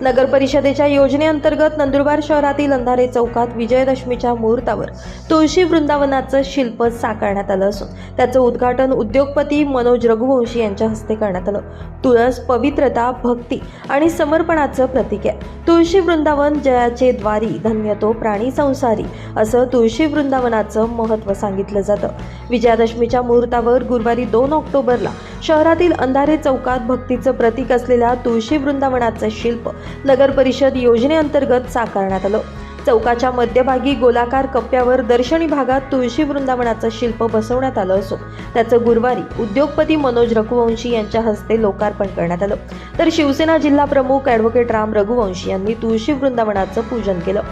नगर परिषदेच्या योजनेअंतर्गत नंदुरबार शहरातील अंधारे चौकात विजयदशमीच्या मुहूर्तावर तुळशी वृंदावनाचं शिल्प साकारण्यात आलं असून त्याचं उद्घाटन उद्योगपती मनोज रघुवंशी यांच्या हस्ते करण्यात आलं. तुळस पवित्रता भक्ती आणि समर्पणाचं प्रतीक आहे. तुळशी वृंदावन जयाचे द्वारी धन्य तो प्राणी संसारी असं तुळशी वृंदावनाचं महत्त्व सांगितलं जातं. विजयादशमीच्या मुहूर्तावर गुरुवारी दोन ऑक्टोबरला शहरातील अंधारे चौकात भक्तीचं प्रतीक असलेल्या तुळशी वृंदावनाचं शिल्प नगर परिषद योजनेअंतर्गत साकारण्यात आलं. चौकाच्या मध्यभागी गोलाकार कप्प्यावर दर्शनी भागात तुळशी वृंदावनाचं शिल्प बसवण्यात आलं असून त्याचं गुरुवारी उद्योगपती मनोज रघुवंशी यांच्या हस्ते लोकार्पण करण्यात आलं. तर शिवसेना जिल्हा प्रमुख ॲडव्होकेट राम रघुवंशी यांनी तुळशी वृंदावनाचं पूजन केलं.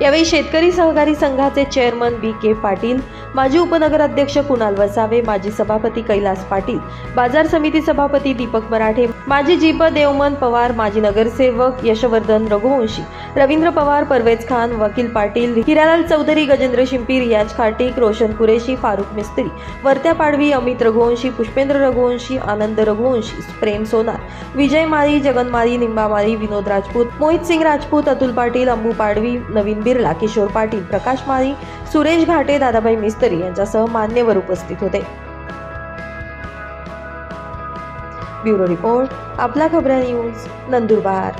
यावेळी शेतकरी सहकारी संघाचे चेअरमन बी के पाटील माजी उपनगराध्यक्ष कुणाल वसावे माजी सभापती कैलास पाटील बाजार समिती सभापती दीपक मराठे माजी जीप देवमन पवार माजी नगरसेवक यशवर्धन रघुवंशी रवींद्र पवार परवेज खान वकील पाटील हिरालाल चौधरी गजेंद्र शिंपी रियाज खाटिक रोशन कुरेशी फारुख मिस्त्री वर्त्या पाडवी अमित रघुवंशी पुष्पेंद्र रघुवंशी आनंद रघुवंशी प्रेम सोनार विजय माळी जगन माळी निंबा माळी विनोद राजपूत मोहित सिंग राजपूत अतुल पाटील अंबू पाडवी नवीन बिर्ला किशोर पाटील प्रकाश माळी सुरेश घाटे दादाबाई मिस्त्री यांच्यासह मान्यवर उपस्थित होते. ब्युरो रिपोर्ट आपला खबऱ्या न्यूज नंदुरबार.